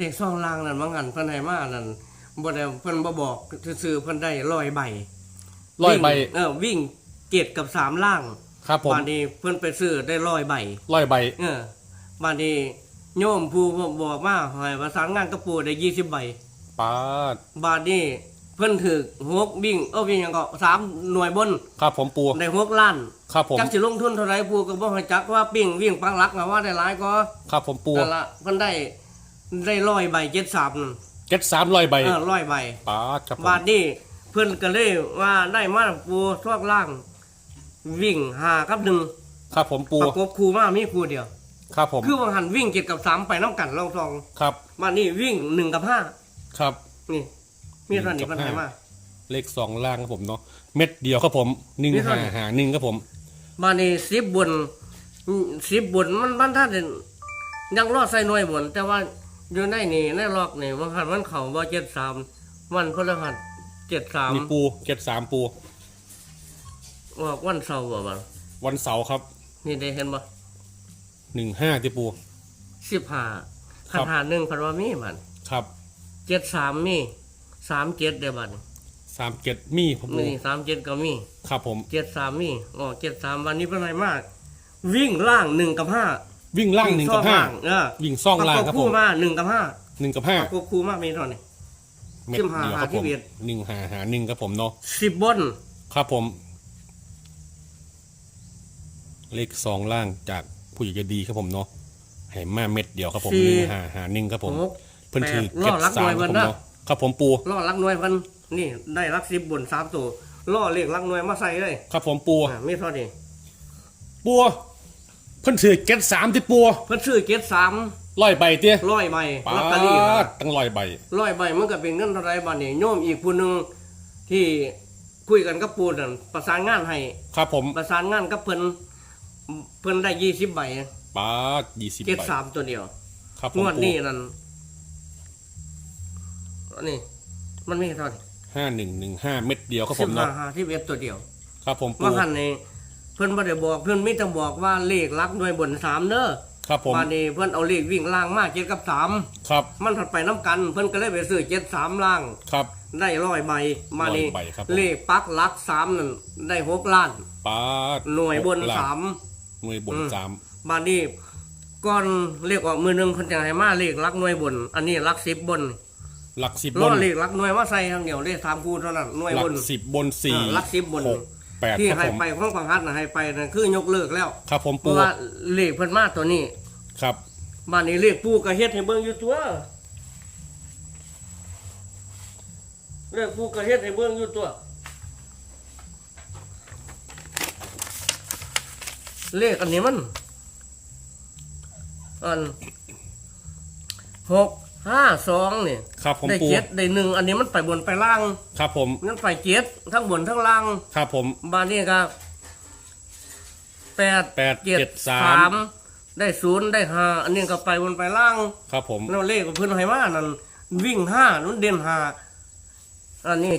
เด็กซองลางนั่นบางอันเพิ่นให้มานั่นบ่ได้เพิ่นบ่บอกซื่อๆเพิ่นได้ร้อยใบร้อยใบวิ่งเออวิ่งเกตกับสามล่างครับผมบานนี้เพิ่นไปซื้อได้ร้อยใบร้อยใบเออบานนี้โยมผู้บอกมาให้ประสานงานกับปู่ได้ยี่สิบใบปาดบาทนี้เพิ่นถือหกวิ่งเออวิ่งหยังก็สามหน่วยบน ครับผมปูได้หกล้านครับผมจักสิลงทุนเท่าไหร่ปู่ก็บ่ให้จักว่าปิ้งวิ่งปังหลักนะว่าได้หลายก็ ครับผมปูนั่นละเพิ่นได้ ได้ร้อยใบเจ็ดสามนั่นเก็ตสามร้อยใบเออร้อยใบปาดครับผมบาทนี้เพิ่นก็เลยว่าได้มาปูทวกล่าง วิ่งหากับหนึ่งครับผมปูประกบคู่มามีคู่เดียว ครับผมคือว่าหันวิ่งเจ็ดกับสามไปน้ำกันลองทองครับมานี่วิ่งหนึ่งกับห้าครับ นี่ มีเท่านี้หนึ่ปัญงกับหาห้ามา เลขสองล่างครับผมเนาะเม็ดเดียวครับผมหนึ่งนี่เท่าหาไหร่ หาหนึ่งครับผมมานี่สิบบนสิบบนมันมันท่านได้ยังรอดใส่หน่วยบนแต่ว่า อยู่ในนี่ในล็อกนี่มันหันมันเข่าว่าเจ็ดสามวันพฤหัสเจ็ดสามนี่ปูเก็ตสามปู ออกวันเสาร์บ่บังวันเสาร์ครับนี่ได้เห็นบ่หนึ่งห้าที่ปู สิบห้าครัขับนหาหนึ่งพันว่ามีมันครับเจ็ดสามมีสามเจ็ดเดียวบัดสามเก็ตมีครับปูนี่สามเจ็ดก็มีครับผมเจ็ดสามมีอ๋อเจ็ดสามวันนี้เป็นไรมาก วิ่งล่างหนึ่งกับห้า วิ่งล่างหนึ่งกับห้าเออวิ่งซ่องล่างประกครับบผคู่มมาหนึ่งกับห้าหนึ่งกับห้าประกบคู่มามีเท่าไหร่เม็ดสิบห้าเดียวครับหาที่ผมเบียดหนึ่งหาหาหนึ่งครับผมเนาะสิบบนครับผม เลขสองล่างจากผู้ใหญ่ใจดีครับผมเนาะให้มาเม็ดเดียวครับผมหนึ่งหาหาหนึ่งครับผมหกเพิ่นถือแปดเก็บล่อรักสามหน่วยครับผมเพิ่นนะเนาะครับผมปูล่อลักหน่วยพันนี่ได้รักสิบบนสามตัวล่อเลขลักหน่วยมาใส่เลยครับผมปูอ่ามีเท่านี้ปูเพิ่นถือเก็บสามที่ปูเพิ่นซื้อเจ็ดสามร้อยใบเตี้ยร้อยใบปาลอตเตอรี่นะดตั้งร้อยใบ ร้อยใบมันก็เป็นเงินเท่าไรบ้านนี่โยมอีกผู้หนึ่งที่คุยกันกับปูนั่นประสานงานให้ ครับผมประสานงานกับเพิ่นเพิ่นได้ยี่สิบใบปาดยี่สิบเจ็ดใบสามตัวเดียวครับผงมวดปูนี้นั่นอันนี้มันมีเท่าไหร่ห้าหนึ่งหนึ่งห้าเม็ดเดียวครับผสิบมห้าเนาะห้าที่เอฟตัวเดียวครับผมปูว่าคันนี้เพิ่นบ่ได้บอกเพิ่นมีแต่บอกว่าเลขลักหน่วยบนสามเด้อครับผมวันนี้เพิ่นเอาเลขวิ่งล่างมาเจ็ดกับสามครับ มันถัดไปน้ำกัน เพิ่นก็เลยไปซื้อเจ็ดสามล่างครับ ได้ร้อยใบมานี่ร้อยใบครับผมเลขปักลักสามนั่นได้หกล้านปาดหน่วยบนหกล้สามหน่วยบนอืมสามมานี่ก่อนเลขออกมือหนึ่งเพิ่นจะให้มาเลขลักหน่วยบน อันนี้ลักสิบบนหลักสิบบล้อนเลขลักหน่วยมาใส่ทางเดียวเลขสามคูเท่านั้นหน่วยหลับกนสิบบนสี่อ่าหลักสิบบนหก แปดที่ครับให้ผม ไปของฟังฮัดนะให้ไปนั่นคือยกเลิกแล้วครับผมเพปูราะว่าเลขเพิ่นมาตัวนี้ครับ บ้านนี้เลขปูก็เฮ็ดให้เบิ่งอยู่ตัวเลขปูก็เฮ็ดให้เบิ่งอยู่ตัว เลขอันนี้มันอันหก ห้าสองนี่ครับผมได้ปูเจ็ดได้หนึ่งอันนี้มันไปบนไปล่างครับผมมันไปเจ็ดทั้งบนทั้งล่างครับผมบ้านนี้ก็แปดแปดเจ็ดสามมได้ศูนย์ได้ห้าอันนี้ก็ไปบนไปล่างครับผมแล้วเลขของเพื่อนให้มานั่นวิ่งห้านุ่นเด่นห้าอันนี้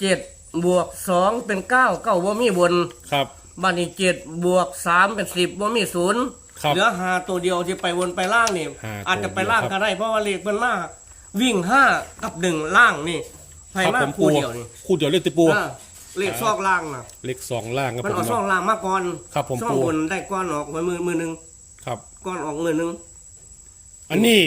เจ็ดบวกสองเป็นเก้าเก้าบ่มีบนครับบ้านนี้เจ็ดบวกสามเป็นสิบบ่มีศูนย์ ครับเหลือห้าตัวเดียวที่ไปวนไปล่างนี่ห้าอาจจะไปล่างตัวเดียวครัก็บได้เพราะว่าเลขเพิ่นมาวิ่งห้ากับหนึ่งล่างนี่ให้ครับมาผมคู่ปูเดียวนี่คู่เดียวเลขติปู อ่าเลขซอกล่างน่ะเลขสองล่างครับมันผมเอาช่องเนาะล่างมาก่อนครับผมช่องปู บนได้ก้อนออกไว้มือมือหนึงครับ ก้อนออกมือหนึงอันนี้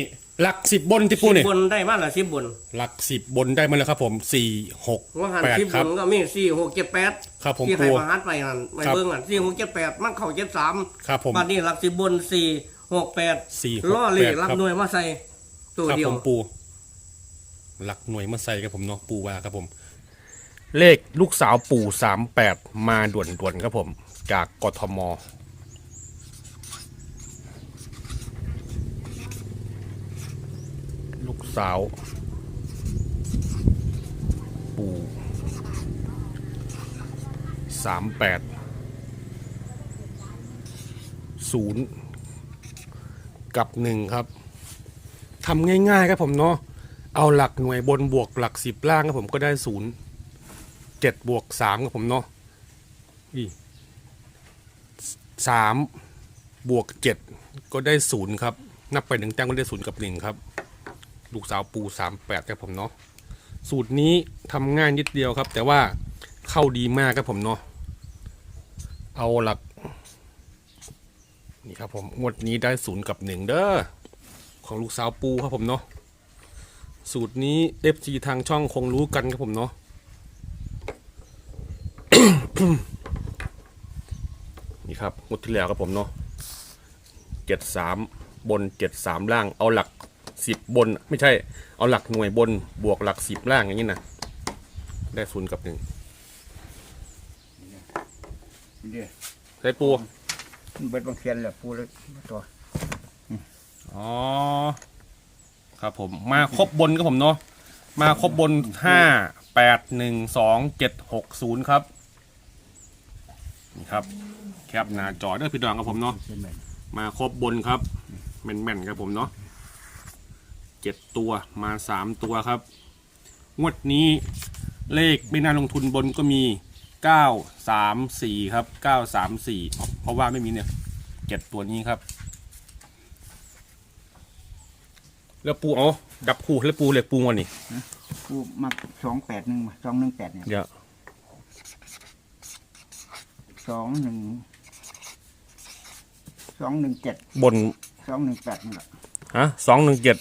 หลักสิบบนที่ปูสิเนี่ยบบนได้มาละสิบบนหลักสิบบนได้มาแล้วครับผมสี่หกว่าหันแปดสิบครับบนก็มีสี่หกเจ็ดแปดครับผมที่ปูให้มาหัดไปหันไปครับเบิ่งหันสี่หกเจ็ดแปดมันเข้าเจ็ดสามครับผมบัดนี้หลักสิบบนสี่หกแปดสี่หกล่อเลขแปดหลักครับ หน่วยมาใส่ตัวครับเดียผว มปู หลักหน่วยมาใส่ครับผมเนาะปูว่าครับผม เลขลูกสาวปู่สามแปดมาด่วนๆครับผม จากกทม ลูก สาว ปู่สามแปดศูนย์กับหนึ่งครับทำง่ายๆครับผมเนาะเอาหลักหน่วยบนบวกหลักสิบล่างครับผมก็ได้ศูนย์เจ็ดบวกสามครับผมเนาะนี่สามบวกเจ็ดก็ได้ศูนย์ครับ นับไปหนึ่งแต้มก็ได้ศูนย์กับหนึ่งครับ ลูกสาวปูสามแปดครับผมเนาะสูตรนี้ทำง่ายนิดเดียวครับ แต่ว่าเข้าดีมากครับผมเนาะเอาหลัก นี่ครับผมงวดนี้ได้ศูนย์กับหนึ่งเด้อของลูกสาวปูครับผมเนาะสูตรนี้เอฟซีทางช่องคงรู้กันครับผมเนาะนี่ครับงวดที่แล้วครับผมเนาะเจ็ดสามบนเจ็ดสามล่างเอาหลัก สิบบน ไม่ใช่ เอาหลักหน่วยบนบวกหลักสิบล่างอย่างนี้นะได้ศูนย์กับหนึ่งเดี๋ยวใช้ปูเบิดบางเทียนแหละปูเลยตัวอ๋อครับผมมาครบบนครับผมเนาะมาครบบนห้าแปดหนึ่งสองเจ็ดหกศูนย์ครับนี่ครับแคปหน้าจอเด้อพี่ดองครับผมเนาะเช่นแบบมาครบบนครับแม่นๆครับผมเนาะ เจ็ดตัวมาสามตัวครับ งวดนี้เลขไม่น่าลงทุนบนก็มีเก้าสามสี่ครับเก้าสามสี่เพราะว่าไม่มีเนี่ยเจ็ดตัวนี้ครับ แล้วปูเอาดับคู่แล้วปูเลยปูวันนี่ปูมาสองแปดหนึ่งสองหนึ่งแปดเนี่ยเดี๋ยวสองหนึ่งสองหนึ่งเจ็ดบนสองหนึ่งแปดนี่แหละฮะสองหนึ่งเจ็ด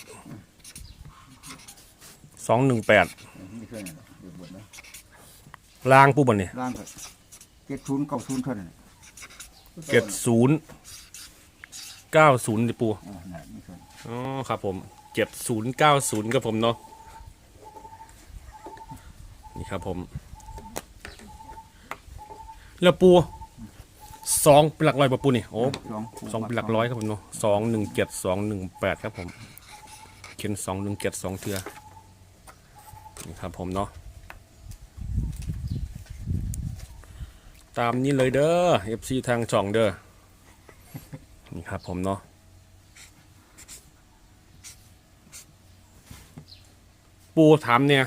สองหนึ่งแปดไม่ใช่นั่นหรอกเดี๋ยวบนนะล่างปูบนนี่ร่างก็เจ็ดศูนย์เก้าศูนย์เท่านั้นน่ะเจ็ดศูนย์เก้าศูนย์ดิปูอ๋อนั่นไม่ใช่อ๋อครับผมเจ็ดศูนย์เก้าศูนย์ครับผมเนาะนี่ครับผม แล้วปูสองเป็นหลักร้อยปะปูนี่โอ้ สองสองเป็นหลักร้อยครับผมเนาะสองหนึ่งเจ็ดสองหนึ่งแปดครับผม เขียนสองหนึ่งเจ็ดสองเทือ นี่ครับผมเนาะตามนี้เลยเด้อ FC ทางช่องเด้อนี่ครับผมเนาะปูถามเนี่ย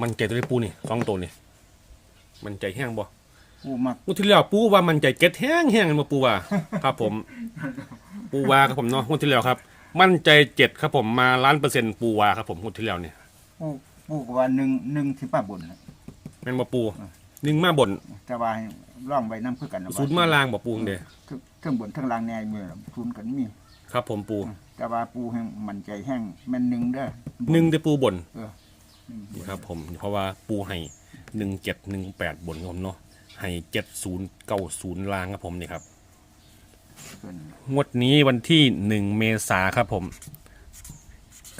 มันใจตัวนี้ปูนี่สองตัวนี่มันใจแห้งบ่ปูมักงวดที่แล้วปูว่ามันใจเก็ตแห้งแห้งมาปูว่า ครับผม ปูว่าครับผมเนาะงวดที่แล้วครับ มั่นใจเจ็ดครับผมมาล้านเปอร์เซ็นต์ปูว่าครับผมงวดที่แล้วเนี่ย ปูปูก็ว่าหนึ่งหนึ่งที่ป้าบนน่ะแม่นมาปูหนึ่งมาบนแต่ว่าให้ร่องใบน้ำเพื่อกันนะศูนย์มาลางบ่ปูเด้ทั้งทั้งบนทั้งล่างแน่เมื่อศูนย์กันมี ครับ ผมปูแต่ว่าปูแห้งมันใจแห้งแม่นหนึ่งเด้อหนึ่งได้ปูบนเออหนึ่งนี่ครับ ผมเพราะว่าปูให้หนึ่งเจ็ดหนึ่งแปดบนครับผมเนาะให้เจ็ดศูนย์เก้าศูนย์ลางครับผมนี่ครับส่วนงวดนี้วันที่หนึ่งเมษาครับผม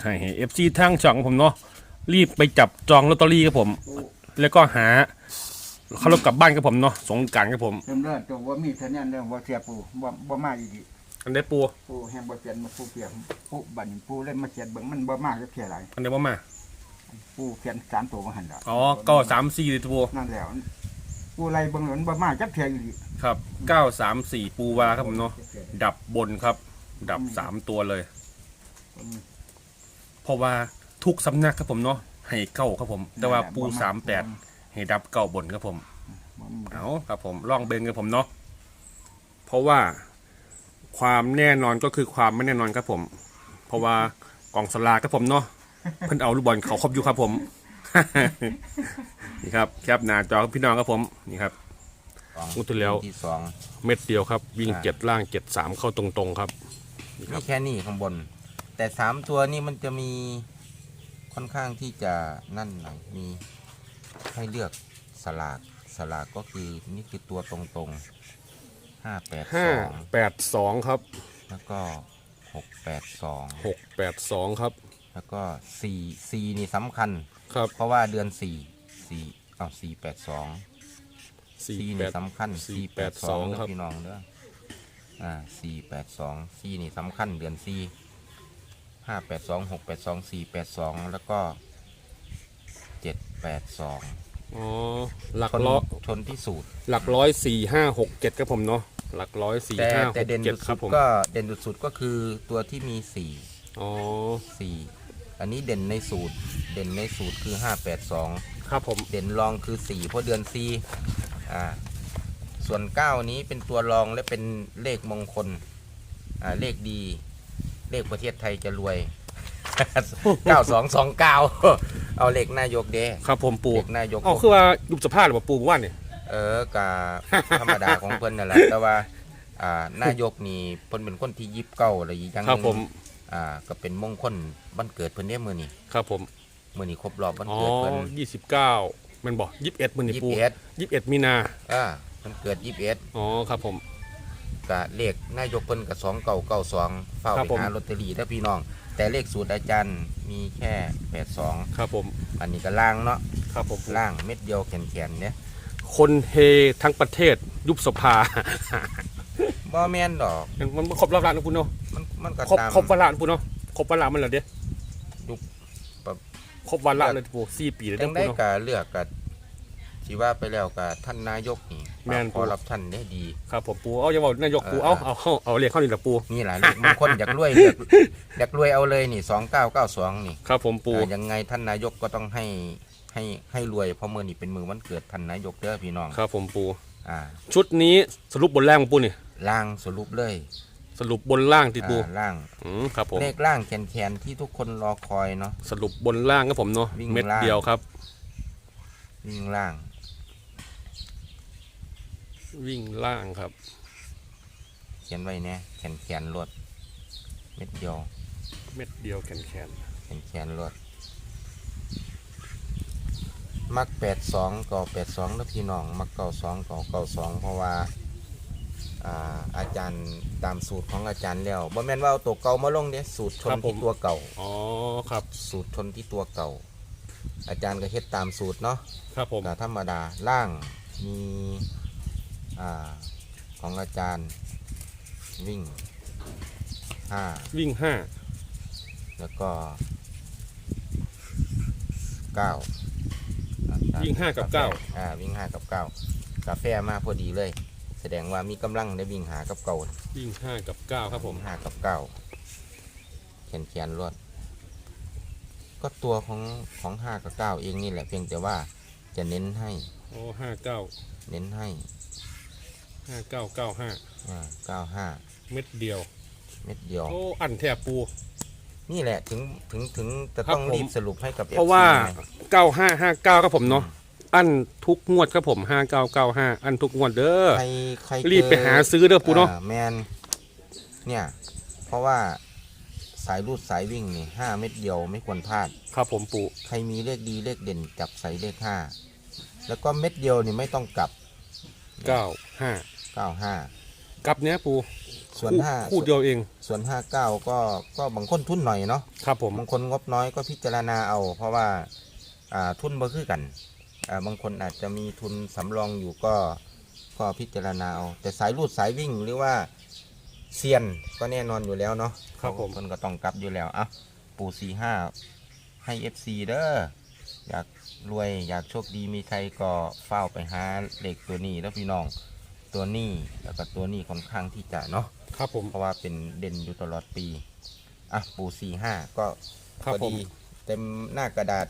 ใครเห็นเอฟซีทางช่องของผมเนาะ รีบไปจับจองลอตเตอรี่ครับผม แล้วก็หาเข้ารถกลับบ้านครับผมเนาะสงกรารครับผมเริ่มเริ่มตัวว่ามีเท่านั้นเรื่องว่าเสียปูบ่บ่มาอีดีอันได้ปูปูแห้งบ่เปลี่ยนมาปูเปลี่ยนปูบัดนปูเล่นมาเขียนเบิ่งมันบ่มากจะเพียหลายอันได้ว่ามาปูเขียนสามตัวมาหันละอ๋อเก้าสามสี่เลยปูนั่นแล้วปูไรเบิ่งแล้วมันบ่มากจะเพียอีดีครับเก้าสามสี่ปูวาครับผมเนาะดับบนครับ ดับสามตัวเลย เพราะว่า ทุกสำนักครับผมเนาะให้เก้าครับผม แต่ว่าปูสามแปดให้ดับเก้าบนครับผมบ่มีเอาครับผมลองเบงกับผมเนาะเพราะว่าความแน่นอนก็คือความไม่แน่นอนครับผม เพราะว่ากองสลากครับผมเนาะเพิ่นเอาลูกบอลเขาครบอยู่ครับผม นี่ครับแคปหน้าจอครับพี่น้องครับผมนี่ครับงวดที่แล้วที่สองเม็ดเดียวครับ วิ่งครับเจ็ดล่างเจ็ดสามเข้าตรงๆครับนี่คมีรับแค่นี้ข้างบน แต่สามตัวนี่มันจะมี ค่อนข้างที่จะนั่นหน่อยมีให้เลือกสลากสลากก็คือนี่คือตัวตรงๆห้าแปดสห้าองแปดสองครับแล้วก็หกแปดสองหกแปดสองครับ แล้วก็สี่สี่นี่สำคัญ ครับเพราะว่าเดือนสี่สี่เอาสี่แปดสองสี่สี่แปนี่ด สำคัญสี่แปดสองเด้ครับ พี่น้องเด้ออ่าสี่แปดสองสี่นี่สำคัญเดือนสี่ ห้าแปดสองหกแปดสองสี่แปดสองแล้วก็เจ็ดแปดสองอ๋อหลักชนร้อยชนที่สูตร หลักร้อยสี่ห้าหกเจ็ดครับผมเนาะหลักร้อยสี่แต่ห้าหแต่กเด่นเจ็ดสุดครับผมก็เด่นสุดๆก็คือตัวที่มีสี่อ๋อสี่อันนี้เด่นในสูตร เด่นในสูตรคือห้าแปดสอง ครับผมเด่นรองคือสี่เพราะเดือนสี่อ่า ส่วนเก้านี้เป็นตัวรองและเป็นเลขมงคล อ่า เลขดี เลขประเทศไทยจะรวยเก้าสองสองเก้าเอาเลขนายกเด้ครับผมปูเลขนายกอ๋อคือว่ายุบสภาพหรือเปล่าปูว่านเนี่ย เออกะธรรมดาของเพิ่นนั่นแหละ แต่ว่าอ่านายกนี่เพิ่นเป็นคนที่ยิบเก้าอะไรอีกอย่างหครับนึงผม อ่าก็เป็นมงคลวันเกิดเพิ่นเด้มื้อนี้ครับผมมื้อนี้ครบรอบวันอ๋อเกิดเพิ่นยี่สิบเก้ามันบอกยี่สิบเอ็ดมันนี่ปู21ยี่สิบเอ็ดมีนาอ่ามันเกิด21อ๋อครับผม กะเลขนายกเพิ่นก็2992เฝ้าครับไปผมหาลอตเตอรี่เด้อพี่น้อง แต่เลขสูตรอาจารย์มีแค่82ครับผม อันนี้ก็ล่างเนาะครับผมปูล่างเม็ดเดียวแขนๆเนี่ยคนเฮทั้งประเทศยุบสภาบ่แม่นดอก มันมันครบรอบล้านนะปูเนาะมันมันก็ครบตามครบวันละนะปูเนาะครบวันละมันเหรอเด้ยุบปะครบวันละเลยปูสี่ปีเลยจัเด้งปูได้เนาะก็เลือกก็ สิว่าไปแล้วก็ท่านนายกนี่แม่น ขอรับท่านได้ดี ครับผมปูเอาอย่าบอกนายกปูเออเอาเอาเอาเอาเรียกเข้านี่แหละปูนี่แหละเลขมงคลอยากรวยอยากอยากรวยเอาเลยนี่2992นี่ครับผมปูอ่ายังไงท่านนายกก็ต้องให้ให้ให้รวยเพราะมื้อนี้เป็นมือวันเกิดท่านนายกเด้อพี่น้องครับผมปู อ่าชุดนี้สรุปบนล่างของปูนี่ ล่างสรุปเลยสรุปบนล่างที่ปูอ่าล่างอืมครับผมเลขล่างแขนๆที่ทุกคนรอคอยเนาะ สรุปบนล่างครับผมเนาะวิ่งเม็ดล่าง เดียวครับ วิ่งล่าง วิ่งล่างครับ เขียนไว้เนี่ยแขนแขนๆรวดเม็ดเดียวเม็ดเดียวแขนแขนแขนแขนๆรวดมักแปดสองก็แปดสองแล้วพี่น้องมักเก้าสองก็เก้าสองเพราะว่าอ่าอาจารย์ตามสูตรของอาจารย์แล้วบ่แม่นว่าเอาตัวเก่ามาลงเด้สูตรชนที่ตัวเก่า อ๋อครับสูตรชนที่ตัวเก่า อาจารย์ก็เฮ็ดตามสูตรเนาะครับผม ก็ธรรมดาล่างมี อ่าของอาจารย์วิ่งห้าวิ่งห้าแล้วก็เก้าอ่าวิ่งห้ากับเก้าอ่าวิ่งห้ากับเก้ากาแฟมาพอดีเลย แสดงว่ามีกำลังได้วิ่งหากับเก่าวิ่งห้ากับเก้าครับผมห้ากับเก้าเขียนเขียนรวดก็ตัวของของห้ากับเก้าเองนี่แหละเพียงแต่ว่าจะเน้นให้โอ้ห้าเก้าเน้นให้ ห้าเก้าเก้าห้าอ่าเก้าห้าเม็ดเดียวเม็ดเดียว โอ้อันแทบปู นี่แหละถึงถึงถึงจะครับต้องผม รีบสรุปให้กับ เพราะว่า FC ไงเก้าห้าห้าเก้าครับผมเนาะอันทุกงวดครับผมห้าเก้าเก้าห้าอันทุกงวดเด้อ ใครใครรีบไปหาซื้อเด้อปูเนาะ อ่แมนเนี่ย เพราะว่าสายรูดสายวิ่งนี่ห้าเม็ดเดียวไม่ควรพลาด ครับผมปู ใครมีเลขดีเลขเด่นจับใส่เลขห้าแล้วก็เม็ดเดียวนี่ไม่ต้องกลับ เก้าห้าเก้าห้ากับเนี้ยปูส่วนคู่ห้าคู่เดียวเองส่วนห้าเก้าก็ก็บางคนทุนหน่อยเนาะครับผมบางคนงบน้อยก็พิจารณาเอา เพราะว่าอ่าทุนบ่คือกันอ่าบางคนอาจจะมีทุนสำรองอยู่ก็ก็พิจารณาเอาแต่สายรูดสายวิ่งหรือว่าเซียนก็แน่นอนอยู่แล้วเนาะครับผมคนก็ต้องกลับอยู่แล้วอะปูสี่ห้าให้เอฟซีเด้ออยาก รวยอยากโชคดีมีใครก็เฝ้าไปหาเหล็กตัวนี้แล้วพี่น้องตัวนี้แล้วก็ตัวนี้ค่อนข้างที่จะเนาะครับผม เพราะว่าเป็นเด่นอยู่ตลอดปีอะปูสี่ห้าก็ครับพอผม ดีเต็มหน้ากระดาษ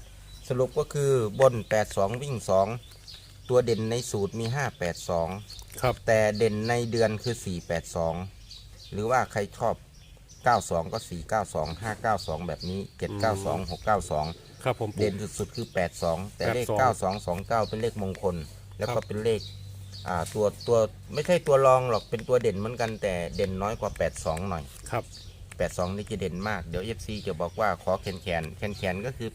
สรุปก็คือบน 82 วิ่ง 2 ตัวเด่นในสูตรมี 582 ครับ แต่เด่นในเดือนคือ 482 หรือว่าใครชอบ 92 ก็ 492 592 แบบนี้ 792 692 ครับผมปูเด่นสุดๆคือ 82 แต่เลข 82 9229 เป็นเลขมงคล แล้วคก็รับเป็นเลขอ่าตัวตัวไม่ใช่ตัวรองหรอกเป็นตัวเด่นเหมือนกันแต่เด่นน้อยกว่า 82 หน่อย ครับ82 นี่จะเด่นมากเดี๋ยว FC จะบอกว่าขอแขนแขนแขนแขนก็คือ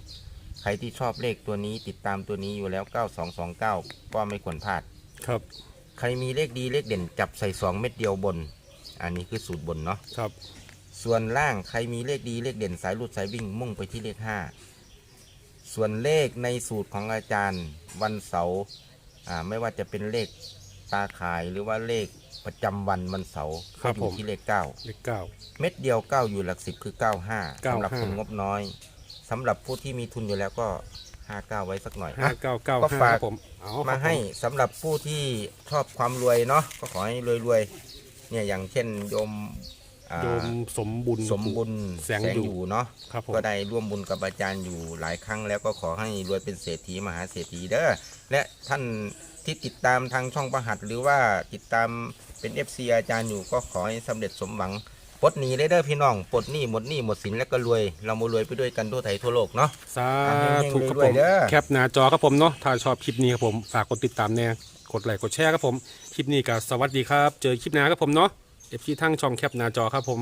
82 ใครที่ชอบเลขตัวนี้ติดตามตัวนี้อยู่แล้ว 9229 ก็ไม่ควรพลาด ครับใครมีเลขดีเลขเด่นจับใส่ 2 เม็ดเดียวบน อันนี้คือสูตรบนเนาะ ครับ ส่วนล่างใครมีเลขดีเลขเด่นสายรูดสายวิ่งมุ่งไปที่เลข 5 ส่วนเลขในสูตรของอาจารย์วันเสาร์อ่าไม่ว่าจะเป็นเลขตาขายหรือว่าเลขประจำวันวันเสาร์ครัก็บอยู่ผมที่เลข 9 เลขเก้าเม็ดเดียว 9 อยู่หลักสิบคือ 95สำหรับ95คนงบน้อยสำหรับผู้ที่มีทุนอยู่แล้วก็ 59 ไว้สักหน่อยห้าอะเก้าเก้าก็ห้าฝากครับผมเอาครับมาให้สำหรับผู้ที่ชอบความรวยเนาะก็ขอให้รวยๆเนี่ยอย่างเช่นโยมอ่า โยมสมบุญสมบุญแสงอยู่เนาะก็ได้ร่วมบุญกับอาจารย์อยู่หลายครั้งแล้วก็ขอให้รวยเป็นเศรษฐีมหาเศรษฐีเด้อและท่านที่ติดตามทางช่องประหัตหรือว่าติดตามเป็นเอฟซีอาจารย์อยู่ก็ขอให้สำเร็จสมหวังปลดหนี้เลยเด้อพี่น้องปลดหนี้หมดหนี้หมดสินแล้วก็รวย เรามารวยไปด้วยกันทั่วไทยทั่วโลกเนาะสาธุครับผมแคปหน้าจอครับผมเนาะถ้าชอบคลิปนี้ครับผมฝากกดติดตามแน่กดไลค์กดแชร์ครับผมคลิปนี้ก็สวัสดีครับ เจอคลิปหน้าครับผมเนาะ เอฟซีทั้งช่องแคบหน้าจอครับผม